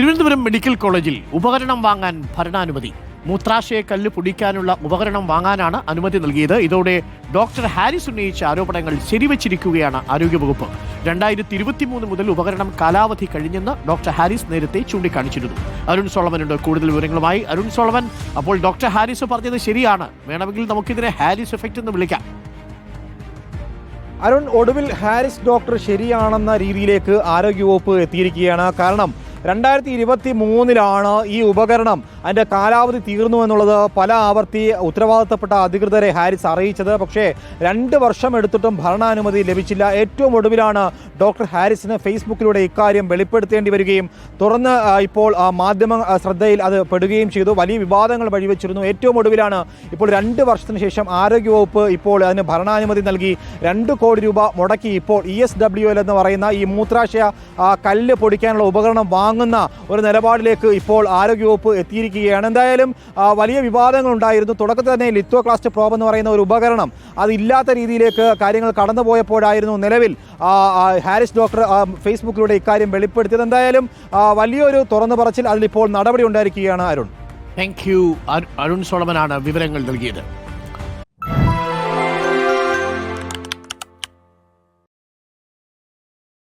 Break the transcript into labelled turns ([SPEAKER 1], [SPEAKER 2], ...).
[SPEAKER 1] Thiruvananthapuram medical കോളേജിൽ ഉപകരണം വാങ്ങാൻ ഭരണാനുമതി. മൂത്രാശയ കല്ല് പൊടിക്കാനുള്ള ഉപകരണം വാങ്ങാനാണ് അനുമതി നൽകിയത്. ഇതോടെ ഡോക്ടർ ഹാരിസ് ഉന്നയിച്ച ആരോപണങ്ങൾ ശരിവച്ചിരിക്കുകയാണ് ആരോഗ്യവകുപ്പ്. രണ്ടായിരത്തി ഇരുപത്തി മൂന്ന് മുതൽ ഉപകരണം കാലാവധി കഴിഞ്ഞെന്ന് ഡോക്ടർ ഹാരിസ് നേരത്തെ ചൂണ്ടിക്കാണിച്ചിരുന്നു. അരുൺ സോളമനുണ്ട്. കൂടുതൽ വിവരങ്ങളുമായി അരുൺ സോളമൻ. അപ്പോൾ ഡോക്ടർ ഹാരിസ് പറഞ്ഞത് ശരിയാണ്. വേണമെങ്കിൽ നമുക്കിതിനെ ഹാരിസ് എഫക്റ്റ് എന്ന് വിളിക്കാം.
[SPEAKER 2] അരുൺ ഒടുവിൽ ഹാരിസ് ഡോക്ടർ ശരിയാണെന്ന രീതിയിലേക്ക് ആരോഗ്യവകുപ്പ് എത്തിയിരിക്കുകയാണ്. കാരണം രണ്ടായിരത്തി ഇരുപത്തി മൂന്നിലാണ് ഈ ഉപകരണം. അതിന്റെ കാലാവധി തീർന്നു എന്നുള്ളത് പല ആവർത്തി ഉത്തരവാദിത്തപ്പെട്ട അധികൃതരെ ഹാരിസ് അറിയിച്ചത്. പക്ഷേ രണ്ട് വർഷം എടുത്തിട്ടും ഭരണാനുമതി ലഭിച്ചില്ല. ഏറ്റവും ഒടുവിലാണ് ഡോക്ടർ ഹാരിസിന് ഫേസ്ബുക്കിലൂടെ ഇക്കാര്യം വെളിപ്പെടുത്തേണ്ടി വരികയും തുറന്ന് ഇപ്പോൾ മാധ്യമ ശ്രദ്ധയിൽ അത് പെടുകയും ചെയ്തു. വലിയ വിവാദങ്ങൾ വഴിവെച്ചിരുന്നു. ഏറ്റവും ഒടുവിലാണ് ഇപ്പോൾ രണ്ട് വർഷത്തിന് ശേഷം ആരോഗ്യവകുപ്പ് ഇപ്പോൾ അതിന് ഭരണാനുമതി നൽകി രണ്ട് കോടി രൂപ മുടക്കി ഇപ്പോൾ ഇ എസ് ഡബ്ല്യു എൽ എന്ന് പറയുന്ന ഈ മൂത്രാശയ കല്ല് പൊടിക്കാനുള്ള ഉപകരണം വാങ്ങുന്ന ഒരു നിലപാടിലേക്ക് ഇപ്പോൾ ആരോഗ്യവകുപ്പ് എത്തിയിരിക്കുകയാണ്. എന്തായാലും വലിയ വിവാദങ്ങൾ ഉണ്ടായിരുന്നു തുടക്കത്തിൽ തന്നെ ലിത്വോ ക്ലാസ്റ്റ് പ്രോബ് എന്ന് പറയുന്ന ഒരു ഉപകരണം അതില്ലാത്ത രീതിയിലേക്ക് കാര്യങ്ങൾ കടന്നുപോയപ്പോഴായിരുന്നു നിലവിൽ ഹാരിസ് ഡോക്ടർ ഫേസ്ബുക്കിലൂടെ ഇക്കാര്യം വെളിപ്പെടുത്തിയത്. എന്തായാലും വലിയൊരു തുറന്നു പറച്ചിൽ അതിലിപ്പോൾ നടപടി ഉണ്ടായിരിക്കുകയാണ് അരുൺ.
[SPEAKER 1] താങ്ക് യു അരുൺ സോളമനാണ് വിവരങ്ങൾ നൽകിയത്.